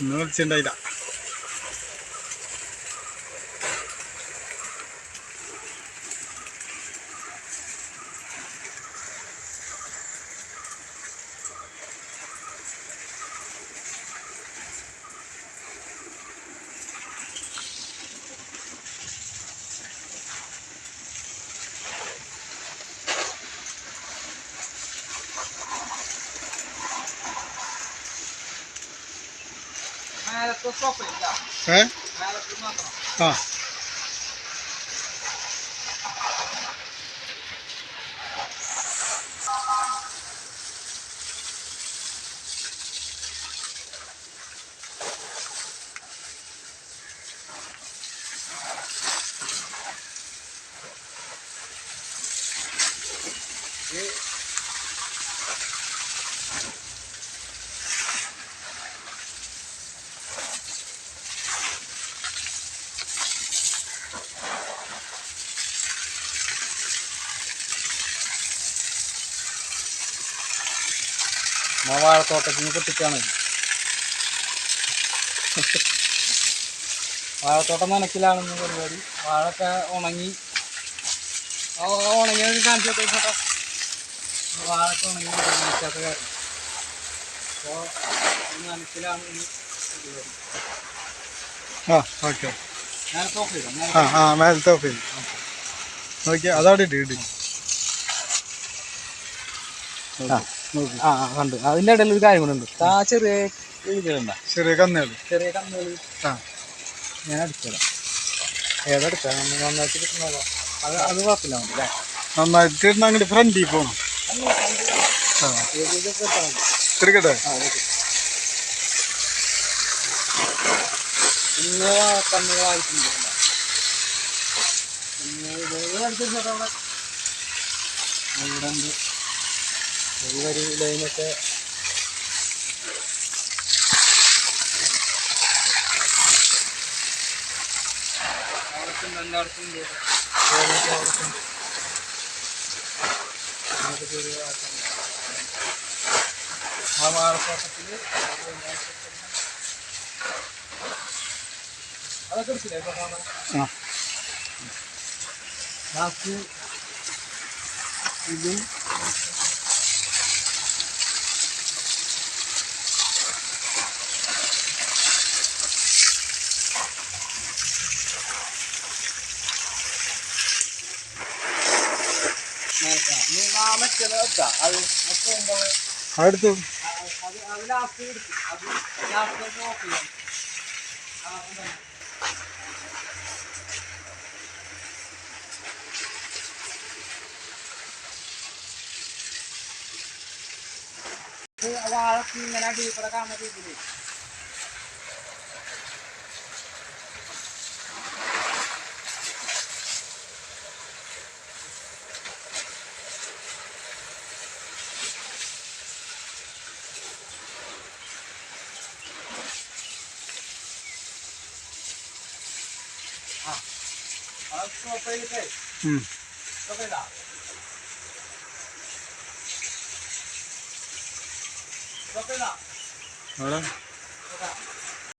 ഇന്ന് വിളിച്ചിണ്ടായില്ല 哎。买了啊。诶 നിന്ന് പൊട്ടിച്ചാണ് വാഴത്തോട്ടം നനക്കിലാണെന്ന് പരിപാടി. വാഴൊക്കെ ഉണങ്ങി. ആ ഉണങ്ങി കാണിച്ചു ഫോട്ടോ വാഴൊക്കെ ഉണങ്ങി നനക്കാത്ത കാര്യം. അപ്പോൾ നനക്കിലാണ് ഇനി പരിപാടി. ആ ഓക്കെ. ഞാൻ തോക്ക് ഇടാം ഞാൻ ആ ആ മേലത്തെ ഓഫ് ചെയ്തു ഓക്കെ അതവിടെ ഇട്ട് ഇട്ട് ആ കണ്ടു. അതിന്റെ ഇടയിൽ ഒരു കാര്യം കൂടെ ഉണ്ട്. ആ ചെറിയ ഇതിലുണ്ട ചെറിയ കന്നുകൾ ചെറിയ കന്നുകൾ ആ. ഞാൻ അടിച്ചതാ ഏതെടുക്കാം നന്നായിട്ട് കിട്ടുന്നതോ. അത് അത് കുഴപ്പമില്ല. അല്ലേ? നന്നായിട്ട് ഇടുന്ന അങ്ങോട്ട് ഫ്രണ്ടിൽ പോകണം. എടുക്കട്ടെ. ഇന്ന് കന്നുകളായിട്ടുണ്ട്. ഇവിടെ ഉണ്ട്. ഈ വരി ലൈനൊക്കെ അവിടത്തുണ്ട് എൻ്റെ അടുത്തുണ്ട് ഏതൊക്കെ അവിടത്തുണ്ട് അതൊക്കെ ഒരു ആൾക്കാരുണ്ട്. ആ വാഴത്തോട്ടത്തില് അതൊക്കെ എടുത്തില്ലേ ഇപ്പൊ കാണാൻ? ആ ലാസ്റ്റ് ഇതും ഇത് വാഴക്ക് ഇങ്ങനെ കൂടെ കാണുന്ന രീതിയിൽ അവിടെ?